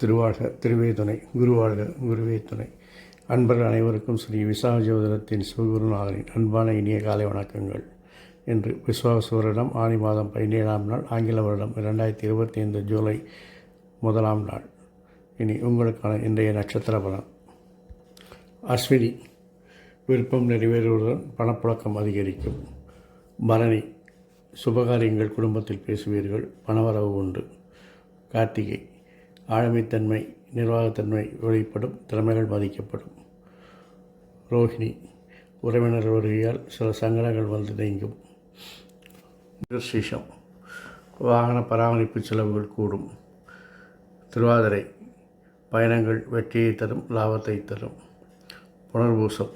திருவாழ்க திருவே துணை குருவாழ்க குருவே துணை. அன்பர்கள் அனைவருக்கும் ஸ்ரீ விசாக ஜோதிடத்தின் சிவகுருநாதனின் அன்பான இனிய காலை வணக்கங்கள். என்று விஸ்வாச வருடம் ஆனி மாதம் பதினேழாம் நாள் ஆங்கில வருடம் இரண்டாயிரத்தி இருபத்தி ஐந்து ஜூலை முதலாம் நாள். இனி உங்களுக்கான இன்றைய நட்சத்திர பலன். அஸ்வினி விருப்பம் நிறைவேறுவதுடன் பணப்புழக்கம் அதிகரிக்கும். பரணி சுபகாரியங்கள் குடும்பத்தில் பேசுவீர்கள் பணவரவு உண்டு. கார்த்திகை ஆளுமைத்தன்மை நிர்வாகத்தன்மை வெளிப்படும் திறமைகள் பாதிக்கப்படும். ரோஹிணி உறவினர் வருகையால் சில சங்கடங்கள் வந்து நீங்கும். மிருகசீஷம் வாகன பராமரிப்பு செலவுகள் கூடும். திருவாதிரை பயணங்கள் வெற்றியை தரும் லாபத்தை தரும். புனர்பூசம்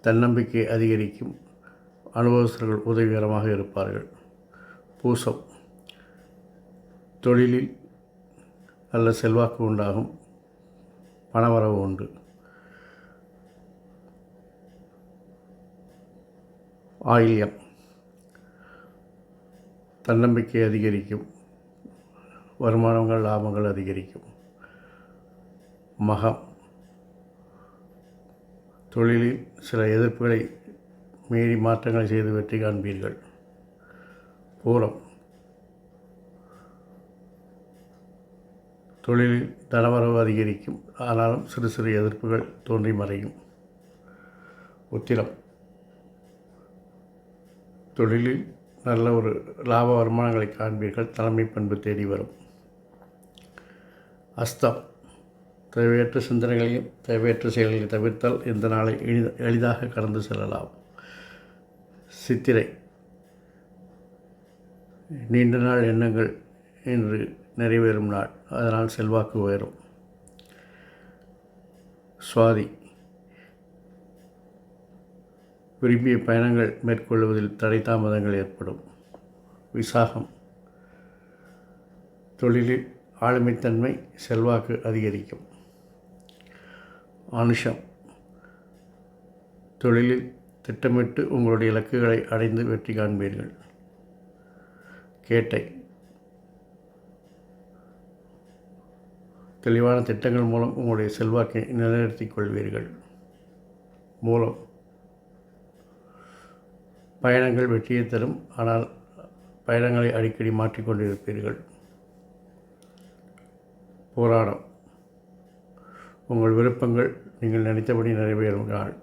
தன்னம்பிக்கை அதிகரிக்கும் அனுபவஸ்தர்கள் உதவிகரமாக இருப்பார்கள். பூசம் தொழிலில் நல்ல செல்வாக்கு உண்டாகும் பணவரவு உண்டு. ஆயில்யம் தன்னம்பிக்கை அதிகரிக்கும் வருமானங்கள் லாபங்கள் அதிகரிக்கும். மகம் தொழிலில் சில எதிர்ப்புகளை மீறி மாற்றங்களை செய்து வெற்றி காண்பீர்கள். பூரம். தொழிலில் தனவரவு அதிகரிக்கும். ஆனாலும் சிறு சிறு எதிர்ப்புகள் தோன்றி மறையும். உத்திரம். தொழிலில் நல்ல ஒரு லாப வருமானங்களை காண்பீர்கள். தலைமை பண்பு தேடி வரும். அஸ்தம். தேவையற்ற சிந்தனைகளையும் தேவையற்ற செயல்களை தவிர்த்தால் இந்த நாளை எளித எளிதாக கடந்து செல்லலாம். சித்திரை. நீண்ட நாள் எண்ணங்கள் இன்று நிறைவேறும் நாள். அதனால் செல்வாக்கு உயரும். சுவாதி. விரும்பிய பயணங்கள் மேற்கொள்வதில் தடை தாமதங்கள் ஏற்படும். விசாகம். தொழிலில் ஆளுமைத்தன்மை செல்வாக்கு அதிகரிக்கும். அனுஷம். தொழிலில் திட்டமிட்டு உங்களுடைய இலக்குகளை அடைந்து வெற்றி காண்பீர்கள். கேட்டை. தெளிவான திட்டங்கள் மூலம் உங்களுடைய செல்வாக்கை நிலைநிறுத்திக் கொள்வீர்கள். மூலம். பயணங்கள் வெற்றியை தரும் ஆனால் பயணங்களை அடிக்கடி மாற்றிக்கொண்டிருப்பீர்கள் போராடம். உங்கள் விருப்பங்கள் நீங்கள் நினைத்தபடி நிறைவேறுங்கள் நாள்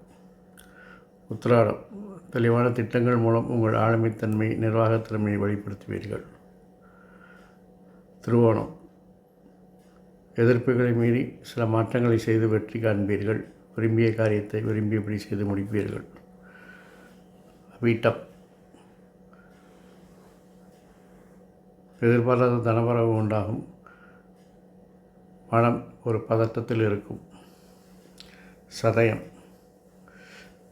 உத்திராடம். தெளிவான திட்டங்கள் மூலம் உங்கள் ஆளுமைத்தன்மை நிர்வாகத்திறமையை வெளிப்படுத்துவீர்கள். திருவோணம். எதிர்ப்புகளை மீறி சில மாற்றங்களை செய்து வெற்றி காண்பீர்கள். விரும்பிய காரியத்தை விரும்பியபடி செய்து முடிப்பீர்கள். வீட்டம். எதிர்பாராத தனவரவு உண்டாகும். மனம் ஒரு பதட்டத்தில் இருக்கும். சதயம்.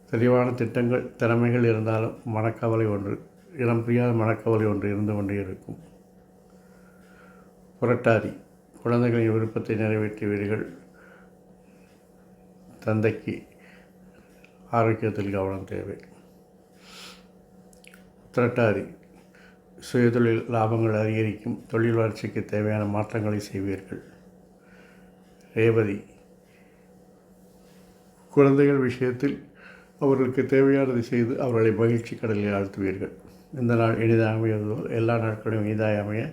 தெளிவான திட்டங்கள் திறமைகள் இருந்தாலும் மனக்கவலை ஒன்று இனம் புரியாத மனக்கவலை ஒன்று இருந்து கொண்டே இருக்கும். புரட்டாதி குழந்தைகளின் விருப்பத்தை நிறைவேற்றுவீர்கள் தந்தைக்கு ஆரோக்கியத்தில் கவனம் தேவை. திரட்டாதி சுயதொழில் லாபங்கள் அதிகரிக்கும் தொழில் வளர்ச்சிக்கு தேவையான மாற்றங்களை செய்வீர்கள். ரேவதி குழந்தைகள் விஷயத்தில் அவர்களுக்கு தேவையானதை செய்து அவர்களை மகிழ்ச்சி கடலில் ஆழ்த்துவீர்கள். இந்த நாள் இனிதாக அமைவதோ எல்லா நாட்களும் இனிதாக அமைய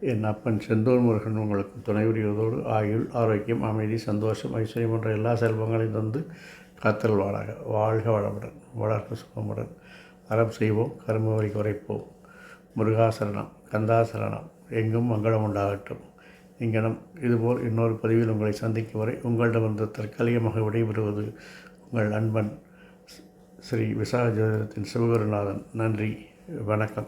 என் அப்பன் செந்தோர் முருகன் உங்களுக்கு துணை புரிவதோடு ஆயுள் ஆரோக்கியம் அமைதி சந்தோஷம் ஐஸ்வர்யம் போன்ற எல்லா செல்வங்களையும் தந்து காத்தல் வாழாக வாழ்க வளமுடன் வளர்க்க சுகமுடன். அறம் செய்வோம் கரும வரி குறைப்போம். முருகாசரணம் கந்தாசரணம் எங்கும் மங்களம் உண்டாகட்டும். இங்கனம் இதுபோல் இன்னொரு பதிவில் உங்களை சந்திக்கும் வரை உங்களிடமிருந்து தற்காலிகமாக விடைபெறுவது உங்கள் நண்பன் ஸ்ரீ விசாகஜோதத்தின் சிவகுருநாதன். நன்றி. வணக்கம்.